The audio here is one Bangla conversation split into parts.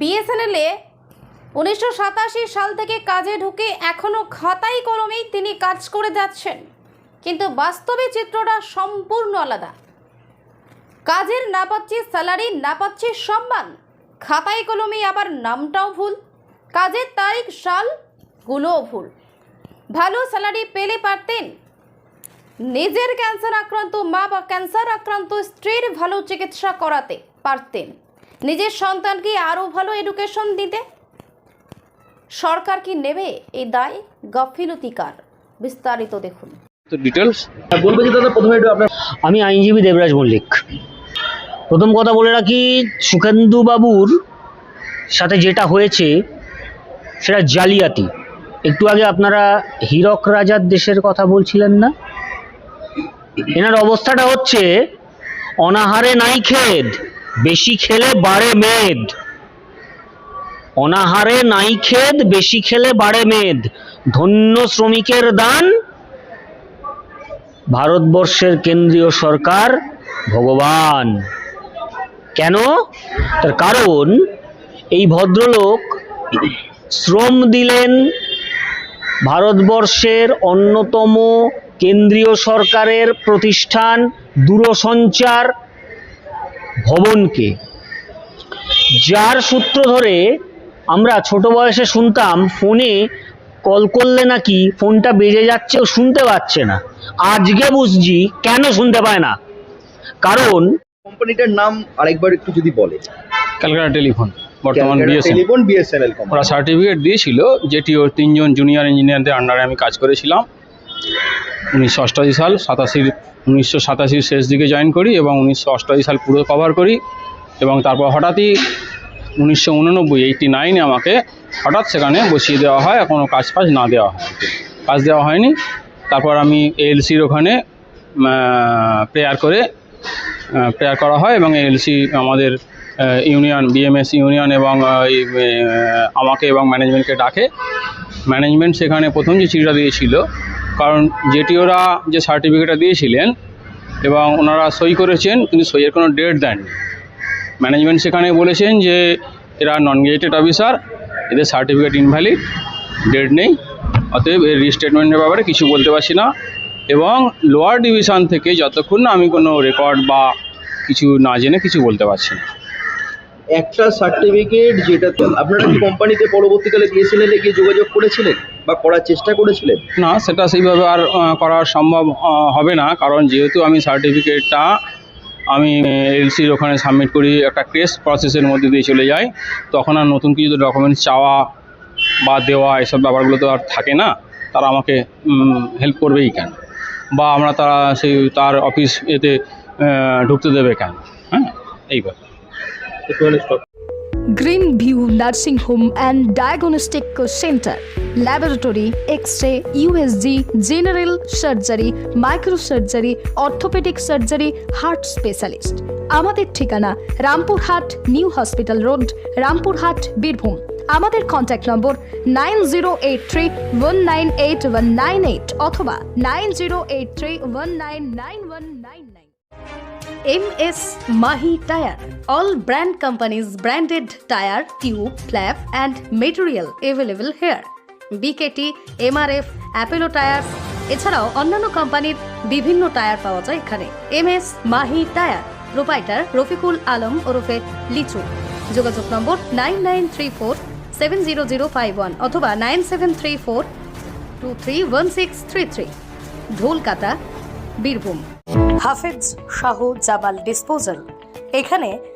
বিএসএনএলে উনিশশো সাতাশি সাল থেকে কাজে ঢুকে এখনও খাতাই কলমেই তিনি কাজ করে যাচ্ছেন। কিন্তু বাস্তবে চিত্রটা সম্পূর্ণ আলাদা। কাজের না পাচ্ছি স্যালারি, না পাচ্ছি সম্মান। খাতায় কলমে আবার নামটাও ভুল। কাজের তারিখ, সাল গুলোও ভুল। ভালো স্যালারি পেলে পারতেন। নিজের ক্যান্সার আক্রান্ত, মা বা ক্যান্সার আক্রান্ত স্ত্রীর ভালো চিকিৎসা করাতে পারতেন। নিজের সন্তানকে আরও ভালো এডুকেশন দিতে? সরকার কি নেবে এই দায়? গাফিলতিকার। বিস্তারিত দেখুন। ডিটেলস বলব যে দাদা প্রথমে আপনার আমি আইনজীবী দেবরাজ মল্লিক। প্রথম কথা বলে রাখি সুখেন্দু বাবুর সাথে যেটা হয়েছে সেটা জালিয়াতি। একটু আগে আপনারা হীরক রাজার দেশের কথা বলছিলেন না? এনার অবস্থাটা হচ্ছে অনাহারে নাই খেদ বেশি খেলে বাড়ে মেদ। অনাহারে নাই খেদ, বেশি খেলে বাড়ে মেদ। ধন্য শ্রমিকের দান, ভারতবর্ষের কেন্দ্রীয় সরকার, ভগবান। কেন? তার কারণ, এই ভদ্রলোক শ্রম দিলেন ভারতবর্ষের অন্যতম কেন্দ্রীয় সরকারের প্রতিষ্ঠান দূরসঞ্চার ভবনকে। যার সূত্র ধরে আমরা ছোট বয়সে শুনতাম ফোনে কল করলে নাকি ফোনটা বেজে যাচ্ছে ও শুনতে পাচ্ছে না। আজকে বুঝছি কেন শুনতে পায় না। কারণ কোম্পানিটার নাম আরেকবার একটু যদি বলে। ক্যালকাটা টেলিফোন বর্তমান telephone B S N L ওরা সার্টিফিকেট দিয়েছিল যেটি ওর তিনজন জুনিয়র ইঞ্জিনিয়ারদের আন্ডারে আমি কাজ করেছিলাম। উনিশশো অষ্টাশি সাল সাতাশির উনিশশো সাতাশির শেষ দিকে জয়েন করি এবং উনিশশো অষ্টাশি সাল পুরো কভার করি এবং তারপর হঠাৎই উনিশশো উননব্বই এইটটি নাইনে আমাকে হঠাৎ সেখানে বসিয়ে দেওয়া হয় কোনো কাজ ফাজ না দেওয়া হয়। কাজ দেওয়া হয়নি। তারপর আমি এএলসির ওখানে প্রেয়ার করে প্রেয়ার করা হয় এবং এএলসি আমাদের ইউনিয়ন বিএমএস ইউনিয়ন এবং আমাকে এবং ম্যানেজমেন্টকে ডাকে। ম্যানেজমেন্ট সেখানে প্রথম যে চিঠিটা দিয়েছিল কারণ যেটি ওরা যে সার্টিফিকেটটা দিয়েছিলেন এবং ওনারা সই করেছেন, কিন্তু সইয়ের কোনো ডেট দেননি। ম্যানেজমেন্ট সেখানে বলেছেন যে এরা নন গেজেটেড অফিসার এদের সার্টিফিকেট ইনভ্যালিড ডেট নেই। অতএব এর রিস্টেটমেন্টের ব্যাপারে কিছু বলতে পারছি না এবং লোয়ার ডিভিশন থেকে যতক্ষণ না আমি কোনো রেকর্ড বা কিছু না জেনে কিছু বলতে পারছি না। একটা সার্টিফিকেট যেটা আপনারা কোম্পানিতে পরবর্তীকালে বিএসএনএল গিয়ে যোগাযোগ করেছিলেন? বা করার চেষ্টা করেছিলেন? না সেটা সেইভাবে আর করা সম্ভব হবে না। কারণ যেহেতু আমি সার্টিফিকেটটা আমি এলসির ওখানে সাবমিট করি একটা কেস প্রসেসের মধ্যে দিয়ে চলে যাই তখন আর নতুন কিছু ডকুমেন্টস চাওয়া বা দেওয়া এসব ব্যাপারগুলো তো আর থাকে না। তারা আমাকে হেল্প করবেই কেন? বা আমরা তারা সেই তার অফিস এতে ঢুকতে দেবে কেন? হ্যাঁ এই ব্যাপার। একটুখানি stop। Green view nursing home and diagnostic centre laboratory X ray U S G general surgery micro surgery orthopaedic surgery heart specialist আমাদের ঠিকানা Rampurhat new hospital road Rampurhat Birbhum আমাদের contact number nine zero eight three one nine eight one nine eight অথবা nine zero eight three one nine nine one nine nine MS Mahi Tire. All brand companies branded tire, tube, flap and material available here. BKT, M R F Apollo tyre এছাড়াও অন্যান্য কোম্পানির বিভিন্ন টায়ার পাওয়া যায় এখানে। M S Mahi tyre proprietor Rafiqul Alam ওরফে লিচু। যোগাযোগ নম্বর nine nine three four seven zero zero five one অথবা nine seven three four two three one six three three. Dholkata Birbhum. Hafez Shah Jamal disposal. এখানে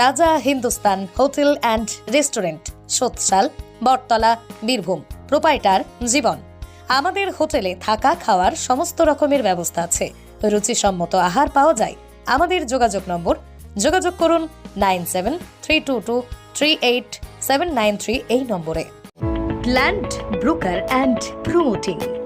Raja Hindustan hotel and restaurant, Sotsal, Battala, Birbhum, proprietor, Jiban. আমাদের হোটেলে থাকা খাওয়ার সমস্ত রকমের ব্যবস্থা আছে। রুচিসম্মত আহার পাওয়া যায়। আমাদের যোগাযোগ নম্বর, যোগাযোগ করুন nine seven three two two three eight seven nine three এই নম্বরে। Land broker and promoting